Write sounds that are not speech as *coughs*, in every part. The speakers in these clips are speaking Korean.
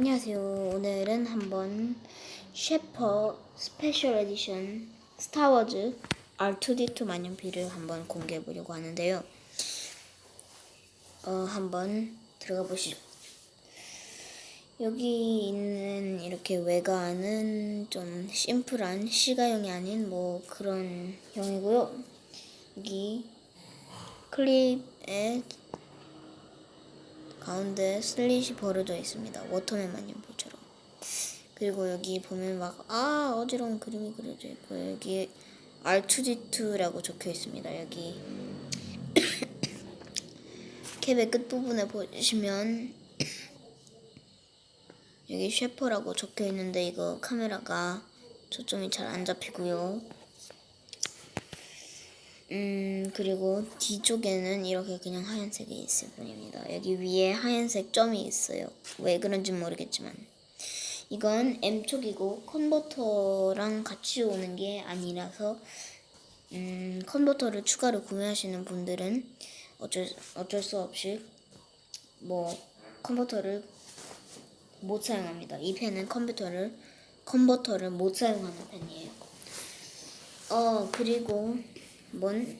안녕하세요. 오늘은 한번 셰퍼 스페셜 에디션 스타워즈 R2D2 만년필을 한번 공개해 보려고 하는데요. 어, 한번 들어가 보시죠. 여기 있는 이렇게 외관은 좀 심플한 시가형이 아닌 뭐 그런 형이고요. 여기 클립에 가운데 슬릿이 벌어져 있습니다. 워터맨 만년필처럼. 그리고 여기 보면 막 아 어지러운 그림이 그려져 있고 여기 R2D2라고 적혀 있습니다. 여기 *coughs* 캡의 끝 부분에 보시면 여기 셰퍼라고 적혀 있는데 이거 카메라가 초점이 잘 안 잡히고요. 음, 그리고 뒤쪽에는 이렇게 그냥 하얀색이 있을 뿐입니다. 여기 위에 하얀색 점이 있어요. 왜 그런지 모르겠지만. 이건 M촉이고 컨버터랑 같이 오는 게 아니라서 음, 컨버터를 추가로 구매하시는 분들은 어쩔, 어쩔 수 없이 뭐 컨버터를 못 사용합니다. 이 펜은 컴퓨터를 컨버터를 못 사용하는 펜이에요. 어 그리고 뭔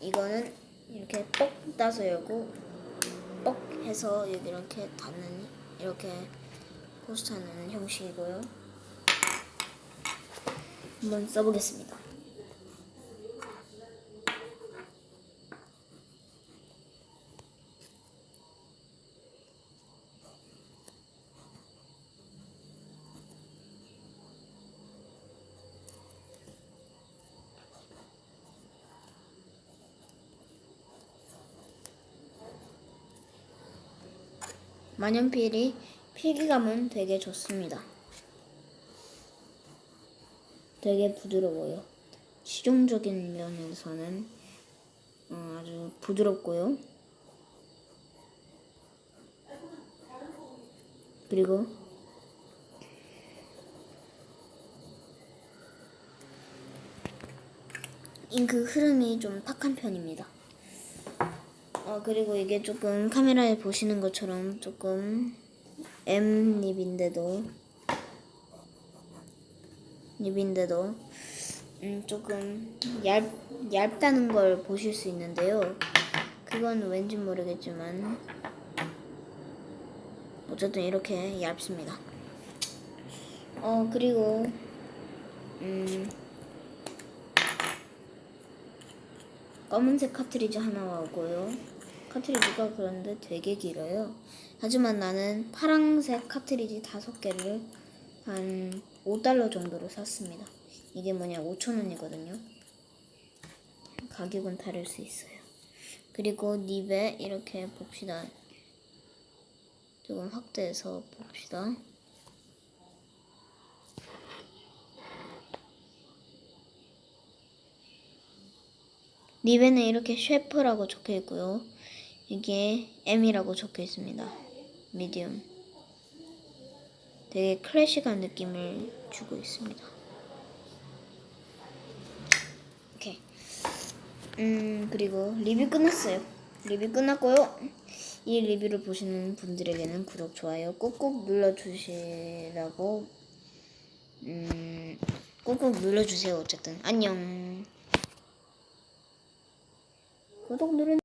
이거는 이렇게 뻑 따서 열고 뻑 해서 여기 이렇게 닫는 이렇게 포스트하는 형식이고요. 한번 써보겠습니다. 만년필이 필기감은 되게 좋습니다. 되게 부드러워요. 실용적인 면에서는 어, 아주 부드럽고요. 그리고 잉크 흐름이 좀 탁한 편입니다. 어, 그리고 이게 조금 카메라에 보시는 것처럼 조금 M 립인데도 립인데도 음, 조금 얇, 얇다는 걸 보실 수 있는데요. 그건 왠지 모르겠지만 어쨌든 이렇게 얇습니다. 어 그리고 음 검은색 카트리지 하나 오고요. 카트리지가 그런데 되게 길어요. 하지만 나는 파랑색 카트리지 다섯 개를 한 5달러 정도로 샀습니다. 이게 뭐냐 5천원이거든요. 가격은 다를 수 있어요. 그리고 닙에 이렇게 봅시다. 조금 확대해서 봅시다. 립에는 이렇게 셰프라고 적혀 있고요. 이게 M이라고 적혀 있습니다. 미디움. 되게 클래식한 느낌을 주고 있습니다. 오케이. 음, 그리고 리뷰 끝났어요. 리뷰 끝났고요. 이 리뷰를 보시는 분들에게는 구독, 좋아요 꾹꾹 눌러주시라고, 음, 꾹꾹 눌러주세요. 어쨌든. 안녕. 구독 누르